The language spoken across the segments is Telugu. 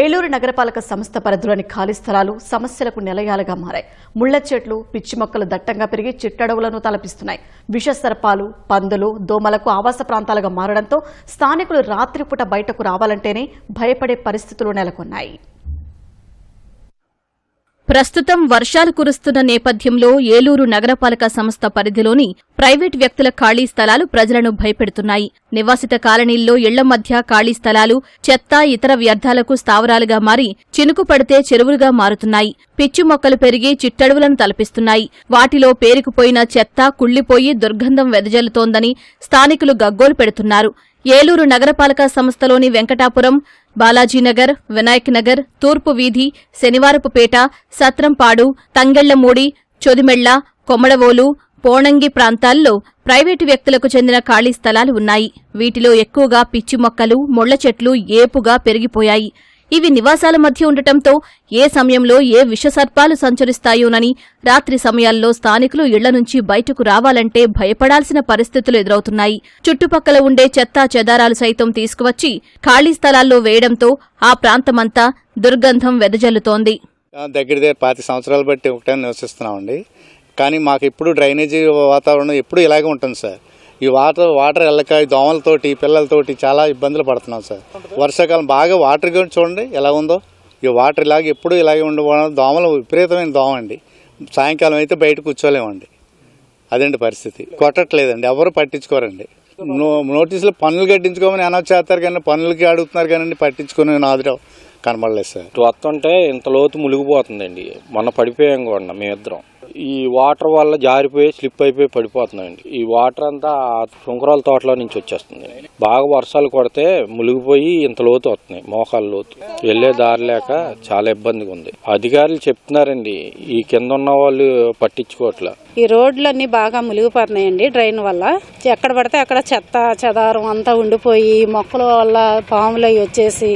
ఏలూరు నగరపాలక సంస్థ పరిధిలోని ఖాళీ స్థలాలు సమస్యలకు నిలయాలుగా మారాయి. ముళ్ళ చెట్లు పిచ్చి మొక్కలు దట్టంగా పెరిగి చిట్టడవులను తలపిస్తున్నాయి. విష సర్పాలు పందులు దోమలకు ఆవాస ప్రాంతాలుగా మారడంతో స్థానికులు రాత్రిపూట బయటకు రావాలంటేనే భయపడే పరిస్థితులు నెలకొన్నాయి. ప్రస్తుతం వర్షాలు కురుస్తున్న నేపథ్యంలో ఏలూరు నగరపాలక సంస్థ పరిధిలోని ప్రైవేట్ వ్యక్తుల ఖాళీ స్థలాలు ప్రజలను భయపెడుతున్నాయి. నివాసిత కాలనీల్లో ఇళ్ళ మధ్య ఖాళీ స్థలాలు చెత్త ఇతర వ్యర్థాలకు స్థావరాలుగా మారి చినుకు పడితే చెరువులుగా మారుతున్నాయి. పిచ్చి మొక్కలు పెరిగి చిట్టడువులను తలపిస్తున్నాయి. వాటిలో పేరుకుపోయిన చెత్త కుళ్ళిపోయి దుర్గంధం వెదజల్లుతోందని స్థానికులు గగ్గోలు పెడుతున్నారు. ఏలూరు నగరపాలక సంస్థలోని వెంకటాపురం బాలాజీనగర్ వినాయక్ నగర్ తూర్పు వీధి శనివారపుపేట సత్రంపాడు తంగెళ్ళమూడి చొదిమెళ్ళ కొమ్మడవోలు పోణంగి ప్రాంతాల్లో ప్రైవేటు వ్యక్తులకు చెందిన ఖాళీ స్థలాలు ఉన్నాయి. వీటిలో ఎక్కువగా పిచ్చి మొక్కలు ముళ్ళ చెట్లు ఏపుగా పెరిగిపోయాయి. ఇవి నివాసాల మధ్య ఉండటంతో ఏ సమయంలో ఏ విషసర్పాలు సంచరిస్తాయోనని రాత్రి సమయాల్లో స్థానికులు ఇళ్ళ నుంచి బయటకు రావాలంటే భయపడాల్సిన పరిస్థితులు ఎదురవుతున్నాయి. చుట్టుపక్కల ఉండే చెత్తా చెదారాలు సైతం తీసుకువచ్చి ఖాళీ స్థలాల్లో వేయడంతో ఆ ప్రాంతమంతా దుర్గంధం వెదజల్లుతోంది. దగ్గర దగ్గర పాతి సంవత్సరాలు బట్టి ఒకటే నివసిస్తున్నామండి. కానీ మాకు ఇప్పుడు డ్రైనేజీ వాతావరణం ఎప్పుడు ఇలాగే ఉంటుంది సార్. ఈ వాటర్ వాటర్ వెళ్ళక ఈ దోమలతోటి పిల్లలతోటి చాలా ఇబ్బందులు పడుతున్నాం సార్. వర్షాకాలం బాగా వాటర్ గురించి చూడండి ఎలా ఉందో. ఈ వాటర్ ఇలాగ ఎప్పుడు ఇలాగే ఉండడం దోమలు విపరీతమైన దోమ అండి. సాయంకాలం అయితే బయట కూర్చోలేమండి. అదండి పరిస్థితి? కొట్టట్లేదండి. ఎవరు పట్టించుకోరండి. నోటీసులు పనులు కట్టించుకోమని అనౌన్స్ చేస్తారు కానీ పనులకి అడుగుతున్నారు కానీ పట్టించుకుని నాదిరావు కనబడలేదు సార్. ఇటు వస్తుంటే ఇంత లోతు మునిగిపోతుందండి. మొన్న పడిపోయాం కూడా మేమిద్దరం. ఈ వాటర్ వల్ల జారిపోయి స్లిప్ అయిపోయి పడిపోతున్నాయండి. ఈ వాటర్ అంతా ఆ శుంకరాల తోటలో నుంచి వచ్చేస్తుంది. బాగా వర్షాలు కొడితే మునిగిపోయి ఇంత లోతు వస్తున్నాయి మోకాల లోతు. వెళ్ళే దారి లేక చాలా ఇబ్బందిగా ఉంది. అధికారులు చెప్తున్నారండి ఈ కింద ఉన్న వాళ్ళు పట్టించుకోవట్లే. ఈ రోడ్లన్నీ బాగా మునిగిపోతున్నాయండి డ్రైన్ వల్ల. ఎక్కడ పడితే అక్కడ చెత్త చెదారం అంతా ఉండిపోయి మొక్కల వల్ల పాములు అవి వచ్చేసి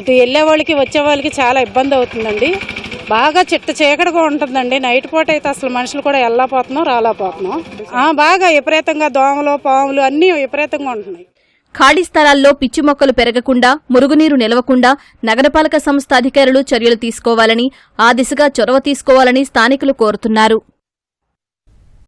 ఇటు వెళ్ళే వాళ్ళకి వచ్చే వాళ్ళకి చాలా ఇబ్బంది అవుతుందండి. బాగా చిట్ట చీకటిగా ఉంటుందండి. నైట్ పూట అయితే అసలు మనుషులు కూడా వెళ్ళకపోతున్నాం రాలేకపోతున్నాం. బాగా విపరీతంగా దోమలు పాములు అన్నీ విపరీతంగా ఉంటున్నాయి. ఖాళీ స్థలాల్లో పిచ్చి మొక్కలు పెరగకుండా మురుగునీరు నిలవకుండా నగరపాలక సంస్థ అధికారులు చర్యలు తీసుకోవాలని ఆ దిశగా చొరవ తీసుకోవాలని స్థానికులు కోరుతున్నారు.